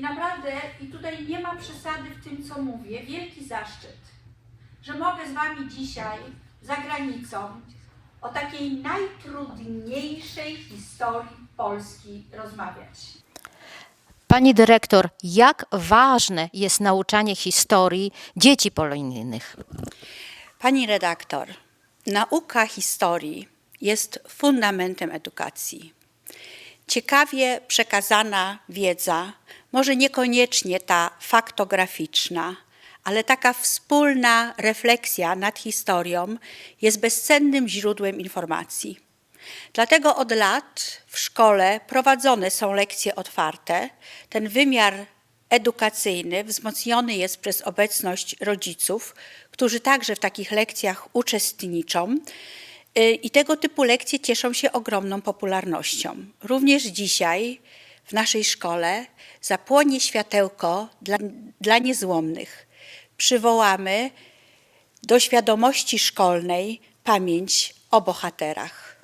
naprawdę, i tutaj nie ma przesady w tym, co mówię, wielki zaszczyt, że mogę z Wami dzisiaj za granicą o takiej najtrudniejszej historii Polski rozmawiać. Pani dyrektor, jak ważne jest nauczanie historii dzieci polonijnych? Pani redaktor, nauka historii jest fundamentem edukacji. Ciekawie przekazana wiedza, może niekoniecznie ta faktograficzna, ale taka wspólna refleksja nad historią jest bezcennym źródłem informacji. Dlatego od lat w szkole prowadzone są lekcje otwarte. Ten wymiar edukacyjny wzmocniony jest przez obecność rodziców, którzy także w takich lekcjach uczestniczą. Y, I tego typu lekcje cieszą się ogromną popularnością. Również dzisiaj w naszej szkole zapłonie światełko dla, dla niezłomnych. Przywołamy do świadomości szkolnej pamięć o bohaterach.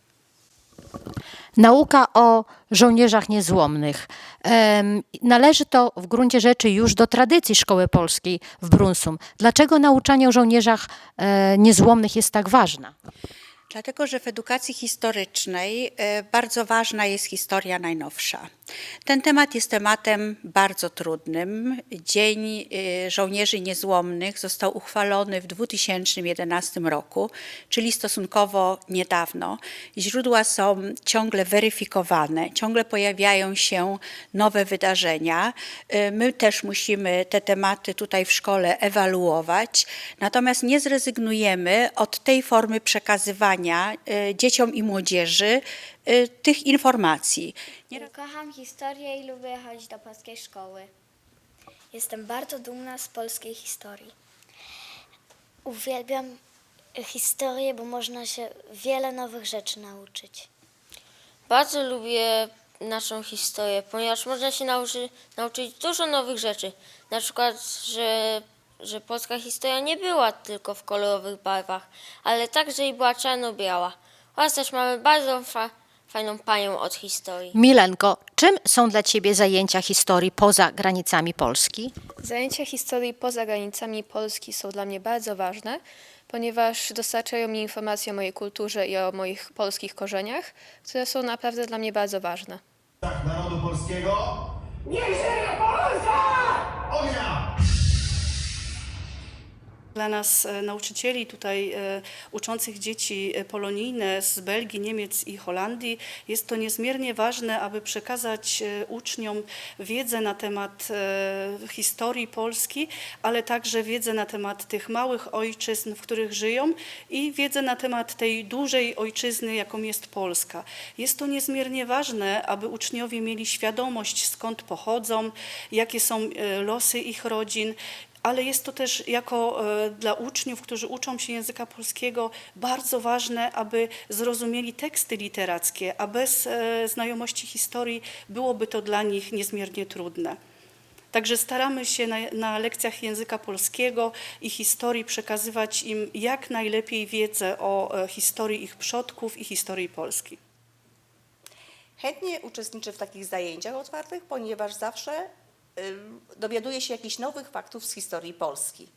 Nauka o żołnierzach niezłomnych. Należy to w gruncie rzeczy już do tradycji szkoły polskiej w Brunsum. Dlaczego nauczanie o żołnierzach e, niezłomnych jest tak ważne? Dlatego, że w edukacji historycznej e, bardzo ważna jest historia najnowsza. Ten temat jest tematem bardzo trudnym. Dzień e, Żołnierzy Niezłomnych został uchwalony w 2011 roku, czyli stosunkowo niedawno. Źródła są ciągle weryfikowane, ciągle pojawiają się nowe wydarzenia. E, My też musimy te tematy tutaj w szkole ewaluować, natomiast nie zrezygnujemy od tej formy przekazywania e, dzieciom i młodzieży tych informacji. Nie- Kocham historię i lubię chodzić do polskiej szkoły. Jestem bardzo dumna z polskiej historii. Uwielbiam historię, bo można się wiele nowych rzeczy nauczyć. Bardzo lubię naszą historię, ponieważ można się nauczy, nauczyć dużo nowych rzeczy. Na przykład, że, że polska historia nie była tylko w kolorowych barwach, ale także i była czarno-biała. Oraz też mamy bardzo fa, fajną panią od historii. Milenko, czym są dla Ciebie zajęcia historii poza granicami Polski? Zajęcia historii poza granicami Polski są dla mnie bardzo ważne, ponieważ dostarczają mi informacji o mojej kulturze i o moich polskich korzeniach, które są naprawdę dla mnie bardzo ważne. Tak, narodu polskiego. Niech żyje Polska! Ognia! Dla nas e, nauczycieli tutaj e, uczących dzieci e, polonijne z Belgii, Niemiec i Holandii jest to niezmiernie ważne, aby przekazać uczniom wiedzę na temat historii Polski, ale także wiedzę na temat tych małych ojczyzn, w których żyją i wiedzę na temat tej dużej ojczyzny, jaką jest Polska. Jest to niezmiernie ważne, aby uczniowie mieli świadomość, skąd pochodzą, jakie są losy ich rodzin, ale jest to też jako e, dla uczniów, którzy uczą się języka polskiego, bardzo ważne, aby zrozumieli teksty literackie, a bez e, znajomości historii byłoby to dla nich niezmiernie trudne. Także staramy się na, na lekcjach języka polskiego i historii przekazywać im jak najlepiej wiedzę o e, historii ich przodków i historii Polski. Chętnie uczestniczę w takich zajęciach otwartych, ponieważ zawsze ym, dowiaduję się jakichś nowych faktów z historii Polski.